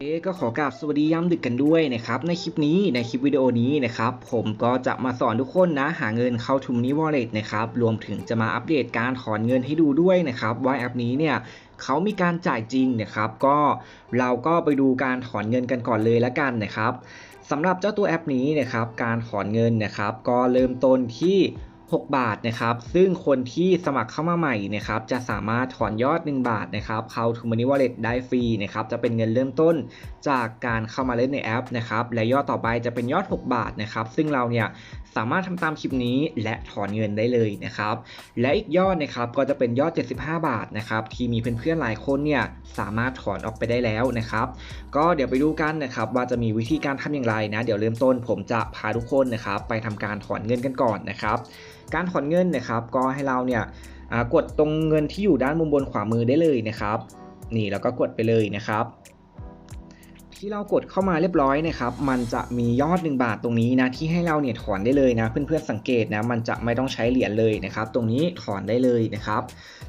เอ๊ก็ขอกราบสวัสดีย้ำดึกกันด้วยนะครับในคลิปนี้ในคลิปวิดีโอนี้นะครับผมก็จะมาสอนทุกคนนะหาเงินเข้าทุมนี้ Wallet นะครับรวมถึงจะมาอัปเดตการถอนเงินให้ดูด้วยนะครับว่าแอปนี้เนี่ยเขามีการจ่ายจริงนะครับก็เราก็ไปดูการถอนเงินกันก่อนเลยละกันนะครับสำหรับเจ้าตัวแอปนี้นะครับการถอนเงินนะครับก็เริ่มต้นที่ 6 บาทนะครับ ซึ่งคนที่สมัครเข้ามาใหม่นะครับจะสามารถถอนยอด 1 บาทนะครับเข้า t o Money Wallet ได้ฟรีนะครับจะเป็นเงินเริ่มต้นจากการเข้ามาเล่นในแอปนะครับและยอดต่อไปจะเป็นยอด 6 บาทนะครับซึ่งเราเนี่ยสามารถทำตามคลิปนี้และถอนเงินได้เลยนะครับ และอีกยอดนะครับก็จะเป็นยอด 75 บาทนะครับที่มีเพื่อนๆหลายคนเนี่ยสามารถถอนออกไปได้แล้วนะครับ ก็เดี๋ยวไปดูกันนะครับว่าจะมีวิธีการทำอย่างไรนะ เดี๋ยวเริ่มต้นผมจะพาทุกคนนะครับไปทำการถอนเงินกันก่อนนะครับ การถอนเงินนะครับก็ให้เราเนี่ยกดตรงเงินที่อยู่ด้านมุมบนขวามือได้เลยนะครับ นี่แล้วก็กดไปเลยนะครับ ที่เรากดเข้ามาเรียบร้อยนะครับ มันจะมียอด 1 บาทตรงนี้นะที่ให้เราเนี่ยถอนได้เลยนะ เพื่อนๆสังเกตนะมันจะไม่ต้องใช้เหรียญเลยนะครับ ตรงนี้ถอนได้เลยนะครับ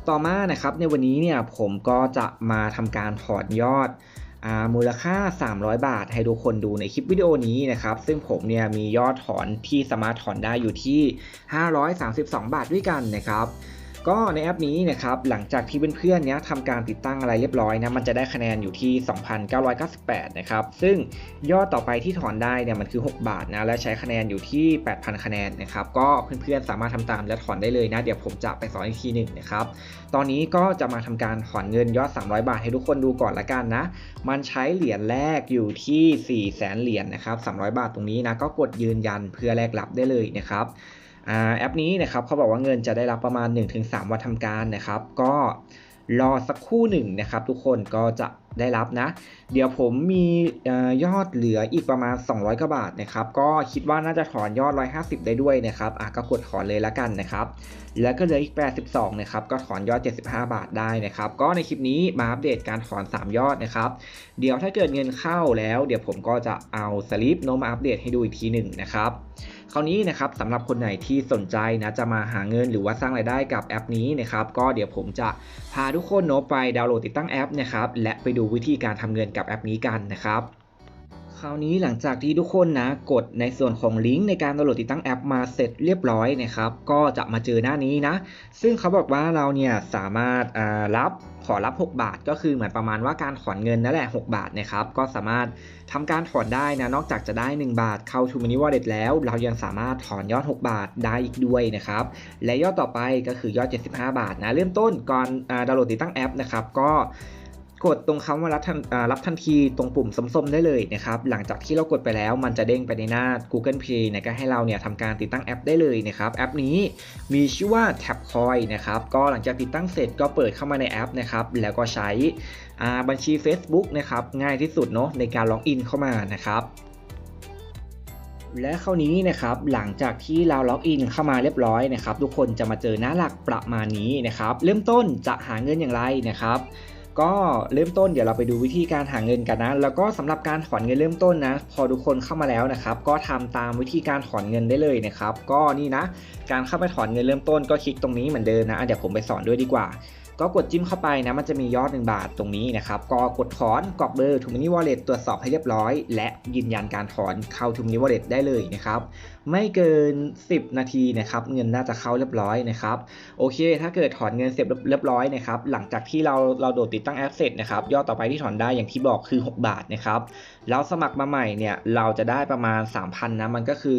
ต่อมานะครับในวันนี้เนี่ยผมก็จะมาทำการถอนยอดอมูลค่า 300 บาท ให้ทุกคนดูในคลิปวิดีโอนี้นะครับ ซึ่งผมเนี่ยมียอดถอนที่สามารถถอนได้อยู่ที่ 532 บาทด้วยกันนะครับ ก็ในแอปนี้นะครับหลังจากที่เพื่อนๆเนี้ยทำการติดตั้งอะไรเรียบร้อยนะมันจะได้คะแนนอยู่ที่ 2,998 นะครับ ซึ่งยอดต่อไปที่ถอนได้เนี่ยมันคือ 6 บาทนะและใช้คะแนนอยู่ที่ 8,000 คะแนนนะครับก็เพื่อนๆสามารถทำตามและถอนได้เลยนะ เดี๋ยวผมจะไปสอนอีกทีหนึ่งนะครับตอนนี้ก็จะมาทำการถอนเงินยอด 300 บาทให้ทุกคนดูก่อนละกันนะมันใช้เหรียญแรกอยู่ที่4 0 0 0 0 0เหรียญนะครับ300 บาทตรงนี้นะก็กดยืนยันเพื่อแลกรับได้เลยนะครับ แอปนี้นะครับเขาบอกว่าเงินจะได้รับประมาณ 1-3 วันทำการนะครับ ก็รอสักครู่หนึ่งนะครับ ทุกคนก็จะได้รับนะ เดี๋ยวผมมียอดเหลืออีกประมาณ 200กว่าบาทนะครับ ก็คิดว่าน่าจะถอนยอด 150 ได้ด้วยนะครับอะก็กดถอนเลยละกันนะครับ แล้วก็เหลืออีก 82 นะครับ ก็ถอนยอด 75 บาทได้นะครับ ก็ในคลิปนี้มาอัปเดตการถอน 3 ยอดนะครับ เดี๋ยวถ้าเกิดเงินเข้าแล้ว เดี๋ยวผมก็จะเอาสลิปโนมาอัปเดตให้ดูอีกทีหนึ่งนะครับ คราวนี้นะครับสำหรับคนไหนที่สนใจนะจะมาหาเงินหรือว่าสร้างรายได้กับแอปนี้นะครับก็เดี๋ยวผมจะพาทุกคนโนไปดาวน์โหลดติดตั้งแอปนะครับและไปดูวิธีการทำเงินกับแอปนี้กันนะครับ คราวนี้หลังจากที่ทุกคนนะกดในส่วนของลิงก์ในการดาวน์โหลดติดตั้งแอปมาเสร็จเรียบร้อยนะครับก็จะมาเจอหน้านี้นะ ซึ่งเขาบอกว่าเราเนี่ยสามารถรับขอรับ 6 บาท ก็คือเหมือนประมาณว่าการถอนเงินนั่นแหละ 6 บาทนะครับก็สามารถทำการถอนได้นะนอกจากจะได้ 1 บาทเข้า t ู Money Wallet แล้ว เรายังสามารถถอนยอด 6 บาทได้อีกด้วยนะครับและยอดต่อไปก็คือยอด 75 บาทนะเริ่มต้นก่อนอดาวน์โหลดติดตั้งแอปนะครับก็ กดตรงคำว่ารับทันรับทันทีตรงปุ่มส้มๆได้เลยนะครับหลังจากที่เรากดไปแล้วมันจะเด้งไปในหน้า Google Play นะก็ให้เราเนี่ยทำการติดตั้งแอปได้เลยนะครับแอปนี้มีชื่อว่า Tapcoin นะครับก็หลังจากติดตั้งเสร็จก็เปิดเข้ามาในแอปนะครับแล้วก็ใช้บัญชี Facebook นะครับง่ายที่สุดเนาะในการล็อกอินเข้ามานะครับและคราวนี้นะครับหลังจากที่เราล็อกอินเข้ามาเรียบร้อยนะครับทุกคนจะมาเจอหน้าหลักประมาณนี้นะครับเริ่มต้นจะหาเงินอย่างไรนะครับ ก็เริ่มต้นเดี๋ยวเราไปดูวิธีการหาเงินกันนะ แล้วก็สำหรับการถอนเงินเริ่มต้นนะ พอทุกคนเข้ามาแล้วนะครับ ก็ทำตามวิธีการถอนเงินได้เลยนะครับ ก็นี่นะ การเข้าไปถอนเงินเริ่มต้นก็คลิกตรงนี้เหมือนเดิมนะเดี๋ยวผมไปสอนด้วยดีกว่า ก็กดจิ้มเข้าไปนะ มันจะมียอด 1 บาทตรงนี้นะครับ ก็กดถอนกรอกเบอร์ t ู Money Wallet ตรวจสอบให้เรียบร้อย และยืนยันการถอนเข้า t ู Money Wallet ได้เลยนะครับ ไม่เกิน 10 นาทีนะครับเงินน่าจะเข้าเรียบร้อยนะครับโอเค ถ้าเกิดถอนเงินเสร็จเรียบร้อยนะครับหลังจากที่เราเราโดดติดตั้งแอปเสร็จนะครับยอดต่อไปที่ถอนได้อย่างที่บอกคือ 6 บาทนะครับแล้วสมัครมาใหม่เนี่ยเราจะได้ประมาณ 3,000นะมันก็คือ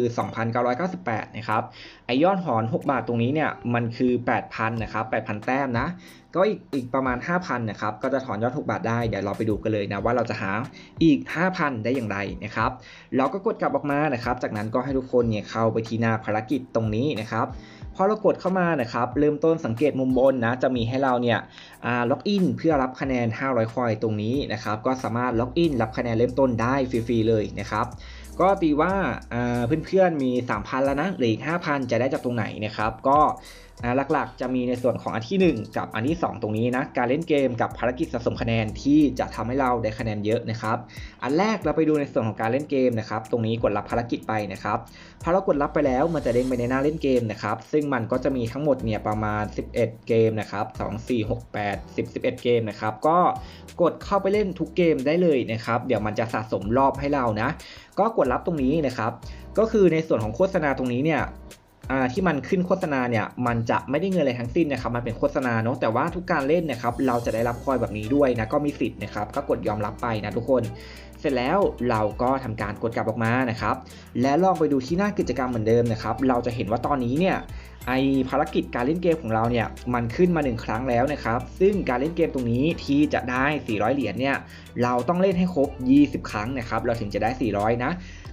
2,998นะครับไอยอดถอน 6 บาทตรงนี้เนี่ยมันคือ 8,000นะครับ8,000 แต้มนะก็อีกอีกประมาณ 5,000นะครับก็จะถอนยอด6บาทได้เดี๋ยวเราไปดูกันเลยนะว่าเราจะหาอีก 5,000 ได้อย่างไรนะครับเราก็กดกลับออกมานะครับจากนั้นก็ให้ทุกคนเนี่ยเข้าไปที่หน้าภารกิจตรงนี้นะครับพอเรากดเข้ามานะครับ เริ่มต้นสังเกตมุมบนนะ จะมีให้เราเนี่ยล็อกอินเพื่อรับคะแนน 500 คอยตรงนี้นะครับ ก็สามารถล็อกอินรับคะแนนเริ่มต้นได้ฟรีๆเลยนะครับ ก็ตีว่าเพื่อนๆมี 3,000 แล้วนะหรืออีก 5,000 จะได้จากตรงไหนนะครับ ก็อ่าหลักๆ จะมีในส่วนของอันที่ 1 กับอันที่ 2 ตรงนี้นะการเล่นเกมกับภารกิจสะสมคะแนนที่จะทำให้เราได้คะแนนเยอะนะครับอันแรกเราไปดูในส่วนของการเล่นเกมนะครับตรงนี้กดรับภารกิจไปนะครับพอเรากดรับไปแล้วมันจะเด้งไปในหน้าเล่นเกมนะครับซึ่งมันก็จะมีทั้งหมดเนี่ยประมาณ 11 เกมนะครับ2 4 6 8 10 11 เกมนะครับก็กดเข้าไปเล่นทุกเกมได้เลยนะครับเดี๋ยวมันจะสะสมรอบให้เรานะก็กดรับตรงนี้นะครับก็คือในส่วนของโฆษณาตรงนี้เนี่ย ที่มันขึ้นโฆษณาเนี่ยมันจะไม่ได้เงินอะไรทั้งสิ้นนะครับมันเป็นโฆษณาเนาะแต่ว่าทุกการเล่นนะครับเราจะได้รับคอยแบบนี้ด้วยนะก็มีสิทธิ์นะครับก็กดยอมรับไปนะทุกคน เสร็จแล้วเราก็ทำการกดกลับออกมานะครับและลองไปดูที่หน้ากิจกรรมเหมือนเดิมนะครับเราจะเห็นว่าตอนนี้เนี่ยไอภารกิจการเล่นเกมของเราเนี่ยมันขึ้นมา 1 ครั้งแล้วนะครับ ซึ่งการเล่นเกมตรงนี้ที่จะได้ 400 เหรียญเนี่ยเราต้องเล่นให้ครบ 20 ครั้งนะครับเราถึงจะได้ 400 นะ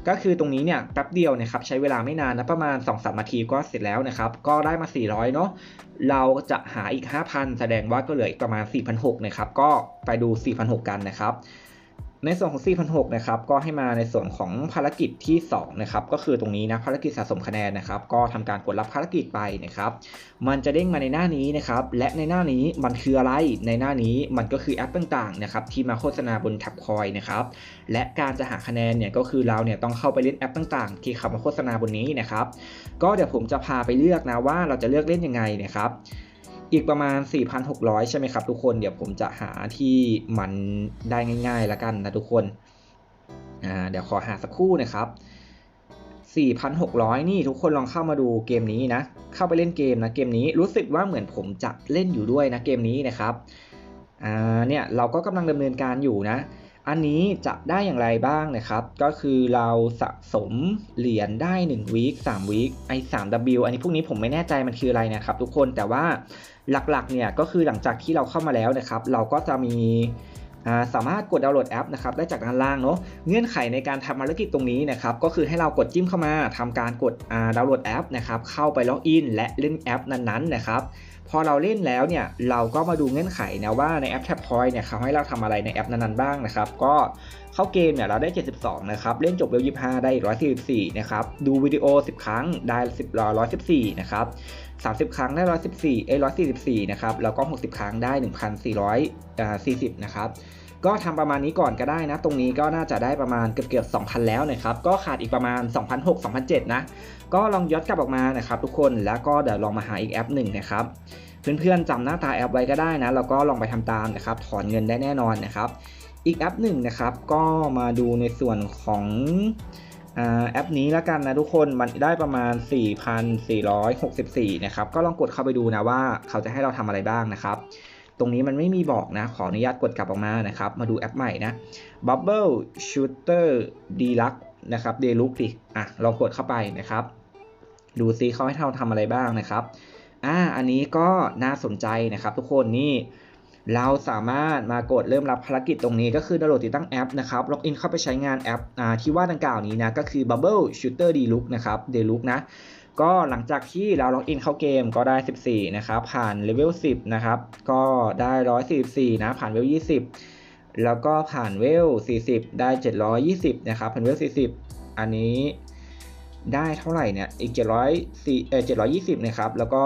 ก็คือตรงนี้เนี่ยแป๊บเดียวนะครับใช้เวลาไม่นานนะประมาณ 2-3นาทีก็เสร็จแล้วนะครับก็ได้มา 400เนาะเราจะหาอีก 5,000 แสดงว่าก็เหลืออีกประมาณ 4,600นะครับก็ไปดู 4,600 กันนะครับ ในส่วนของ4,006นะครับ ก็ให้มาในส่วนของภารกิจที่ 2 นะครับ ก็คือตรงนี้นะ ภารกิจสะสมคะแนนนะครับ ก็ทำการกดรับภารกิจไปนะครับ มันจะเด้งมาในหน้านี้นะครับ และในหน้านี้มันคืออะไร ในหน้านี้มันก็คือแอปต่างๆ นะครับ ที่มาโฆษณาบนแท็บคอยนะครับ และการจะหาคะแนนเนี่ย ก็คือเราเนี่ยต้องเข้าไปเล่นแอปต่างๆ ที่เขามาโฆษณาบนนี้นะครับ ก็เดี๋ยวผมจะพาไปเลือกนะว่าเราจะเลือกเล่นยังไงนะครับ อีกประมาณ 4,600 ใช่ไหมครับทุกคน เดี๋ยวผมจะหาที่มันได้ง่ายๆแล้วกันนะทุกคน อ่า เดี๋ยวขอหาสักครู่นะครับ 4,600 นี่ทุกคนลองเข้ามาดูเกมนี้นะ เข้าไปเล่นเกมนะเกมนี้รู้สึกว่าเหมือนผมจะเล่นอยู่ด้วยนะเกมนี้นะครับ อ่า เนี่ยเราก็กำลังดำเนินการอยู่นะ อันนี้จะได้อย่างไรบ้างนะครับ ก็คือเราสะสมเหรียญได้1วีค3วีคไอ้ 3W อันนี้พวกนี้ผมไม่แน่ใจมันคืออะไรนะครับ ทุกคนแต่ว่าหลักๆเนี่ยก็คือหลังจากที่เราเข้ามาแล้วนะครับ เราก็จะมีสามารถกดดาวน์โหลดแอปนะครับได้จากด้านล่างเนาะเงื่อนไขในการทำภารกิจตรงนี้นะครับก็คือให้เรากดจิ้มเข้ามาทำการกดดาวน์โหลดแอปนะครับเข้าไปล็อกอินและเล่นแอปนั้นๆนะครับ พอเราเล่นแล้วเนี่ยเราก็มาดูเงื่อนไขนะว่าในแอปแท็บคอยเนี่ยเขาให้เราทำอะไรในแอปนั้นๆบ้างนะครับ ก็เข้าเกมเนี่ยเราได้ 72 นะครับ เล่นจบเวล25 ได้ 144 นะครับ ดูวิดีโอ 10 ครั้งได้ 10 114 นะครับ 30 ครั้งได้ 114 เอ้ย144 นะครับ แล้วก็ 60 ครั้งได้ 1,440 นะครับ ก็ทำประมาณนี้ก่อนก็ได้นะ ตรงนี้ก็น่าจะได้ประมาณเกือบเกือบ2,000 แล้วนะครับ ก็ขาดอีกประมาณ2,600 2,700นะ ก็ลองย้อนกลับออกมานะครับทุกคน แล้วก็เดี๋ยวลองมาหาอีกแอปหนึ่งนะครับ เพื่อนๆจำหน้าตาแอปไว้ก็ได้นะ แล้วก็ลองไปทำตามนะครับ ถอนเงินได้แน่นอนนะครับ อีกแอปหนึ่งนะครับ ก็มาดูในส่วนของแอปนี้แล้วกันนะทุกคนมันได้ประมาณ 4,464 นะครับ ก็ลองกดเข้าไปดูนะว่าเขาจะให้เราทำอะไรบ้างนะครับ ตรงนี้มันไม่มีบอกนะ ขออนุญาตกดกลับออกมานะครับ มาดูแอปใหม่นะ Bubble Shooter Deluxe นะครับ Deluxe ดิอะลองกดเข้าไปนะครับ ดูซิเขาให้เราทำอะไรบ้างนะครับ อ่า อันนี้ก็น่าสนใจนะครับ ทุกคนนี่เราสามารถมากดเริ่มรับภารกิจตรงนี้ก็คือดาวน์โหลดติดตั้งแอปนะครับ ล็อกอินเข้าไปใช้งานแอปที่ว่าดังกล่าวนี้นะ ก็คือ Bubble Shooter Deluxe นะครับ Deluxe นะ ก็หลังจากที่เราล็อกอินเข้าเกมก็ได้ 14 นะครับผ่านเลเวล 10 นะครับ ก็ได้ 144 นะผ่านเลเวล 20 แล้วก็ผ่านเวล 40 ได้ 720 นะครับผ่านเวล 40 อันนี้ได้เท่าไหร่เนี่ยอีก 700เอ่อ720 นะครับ แล้วก็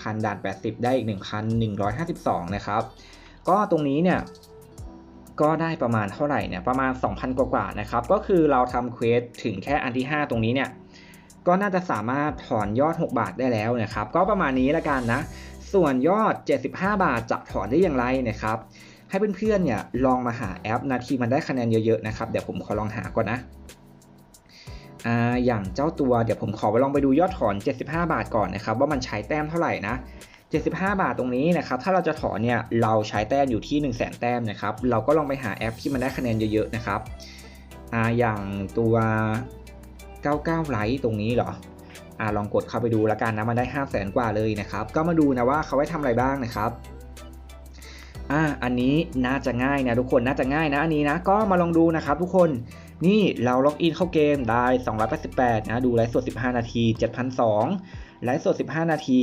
ผ่านด่าน 80 ได้อีก 1,152 นะครับ ก็ตรงนี้เนี่ยก็ได้ประมาณเท่าไหร่เนี่ยประมาณ 2,000 กว่าๆนะครับ ก็คือเราทำเควสถึงแค่อันที่ 5 ตรงนี้เนี่ย ก็น่าจะสามารถถอนยอด 6 บาทได้แล้วนะครับ ก็ประมาณนี้ละกันนะ ส่วนยอด 75 บาทจะถอนได้อย่างไรนะครับ ให้เพื่อนๆเนี่ยลองมาหาแอปนาทีมันได้คะแนนเยอะๆนะครับ เดี๋ยวผมขอลองหาก่อนนะอ่าอย่างเจ้าตัวเดี๋ยวผมขอไปลองไปดูยอดถอน 75 บาทก่อนนะครับ ว่ามันใช้แต้มเท่าไหร่นะ75 บาทตรงนี้นะครับ ถ้าเราจะถอนเนี่ย เราใช้แต้มอยู่ที่ 1 0 0 0 0แสนแต้มนะครับ เราก็ลองไปหาแอปที่มันได้คะแนนเยอะๆนะครับ อ่า อย่างตัว 99ไลท์ตรงนี้เหรออ่าลองกดเข้าไปดูแล้วกันนะมันได้ 5 0 0แสนกว่าเลยนะครับ ก็มาดูนะว่าเขาไว้ทำอะไรบ้างนะครับอ่าอันนี้น่าจะง่ายนะทุกคนน่าจะง่ายนะอันนี้นะก็มาลองดูนะครับทุกคนนี่เราล็อกอินเข้าเกมได้ 288 นะ ดูไลฟ์สด 15 นาที 7,200ไลฟ์สด 15 นาที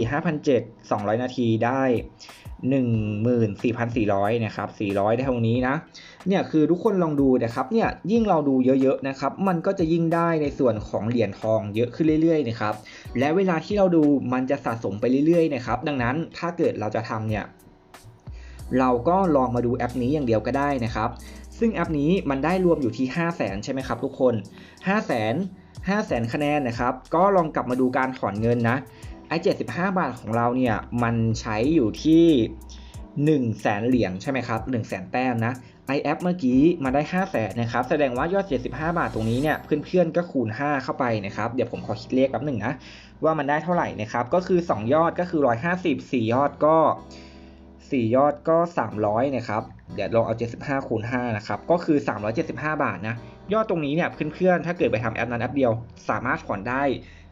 5,007 200 นาทีได้ 14,400นะครับ400 ได้เท่านี้นะเนี่ยคือทุกคนลองดูนะครับเนี่ยยิ่งเราดูเยอะๆนะครับมันก็จะยิ่งได้ในส่วนของเหรียญทองเยอะขึ้นเรื่อยๆนะครับและเวลาที่เราดูมันจะสะสมไปเรื่อยๆนะครับดังนั้นถ้าเกิดเราจะทำเนี่ยเราก็ลองมาดูแอปนี้อย่างเดียวก็ได้นะครับ ซึ่งแอปนี้มันได้รวมอยู่ที่ 5 0 0แสนใช่ไหมครับทุกคน 5 0 0แสน5แสนคะแนนนะครับ ก็ลองกลับมาดูการถอนเงินนะ ไอ้75บาทของเราเนี่ยมันใช้อยู่ที่1แสนเหรียญใช่ไหมครับ1แสนแต้มนะไอแอปเมื่อกี้มาได้5 0 0แสนนะครับ แสดงว่ายอด 75 บาทตรงนี้เนี่ยเพื่อนๆก็คูณ 5 เข้าไปนะครับ เดี๋ยวผมขอคิดเลขแป๊บหนึ่งนะว่ามันได้เท่าไหร่นะครับ ก็คือ 2 ยอดก็คือ 150 4 ยอดก็ 4 ยอดก็ 300 นะครับ เดี๋ยวลองเอา 75 คูณ 5 นะครับ ก็คือ 375 บาทนะ ยอดตรงนี้เนี่ยเพื่อนๆถ้าเกิดไปทำแอปนั้นแอปเดียว สามารถถอนได้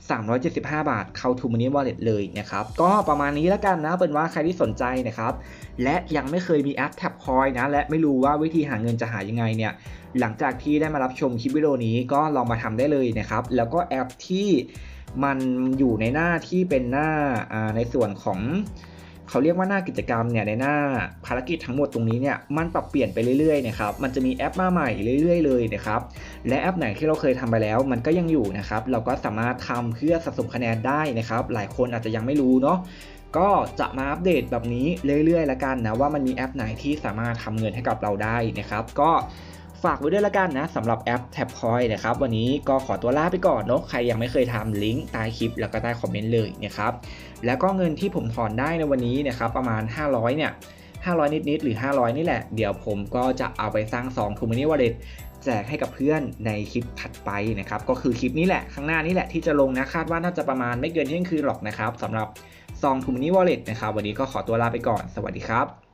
375 บาท เข้า t ูม o n e y Wallet เลยนะครับ ก็ประมาณนี้แล้วกันนะเป็นว่าใครที่สนใจนะครับ และยังไม่เคยมีแอปแท็บคอยนะ และไม่รู้ว่าวิธีหาเงินจะหายังไงเนี่ย หลังจากที่ได้มารับชมคลิปวิดีโอนี้ก็ลองมาทำได้เลยนะครับ แล้วก็แอปที่มันอยู่ในหน้าที่เป็นหน้าในส่วนของ เขาเรียกว่าหน้ากิจกรรมเนี่ยในหน้าภารกิจทั้งหมดตรงนี้เนี่ยมันปรับเปลี่ยนไปเรื่อยๆนะครับมันจะมีแอปมาใหม่เรื่อย ๆ เลยนะครับและแอปไหนที่เราเคยทำไปแล้ว มันก็ยังอยู่นะครับเราก็สามารถทำเพื่อสะสมคะแนนได้นะครับหลายคนอาจจะยังไม่รู้เนาะก็จะมาอัปเดตแบบนี้เรื่อยๆแล้วกันนะว่ามันมีแอปไหนที่สามารถทำเงินให้กับเราได้นะครับ ก็ ฝากไว้ด้วยละกันนะสำหรับแอป Tap Coin นะครับ วันนี้ก็ขอตัวลาไปก่อนเนาะใครยังไม่เคยทำลิงก์ใต้คลิป แล้วก็ใต้คอมเมนต์เลยนะครับแล้วก็เงินที่ผมถอนได้ในวันนี้นะครับประมาณ 500 เนี่ย 500 นิดๆหรือ 500 นี่แหละ เดี๋ยวผมก็จะเอาไปสร้างซอง t ูมินิวอลเล็ตแจกให้กับเพื่อนในคลิปถัดไปนะครับ ก็คือคลิปนี้แหละข้างหน้านี้แหละที่จะลงนะคาดว่าน่าจะประมาณไม่เกินเที่ยงคืนหรอกนะครับสำหรับซอง t ูมินิวอลเล็ตนะครับ วันนี้ก็ขอตัวลาไปก่อน สวัสดีครับ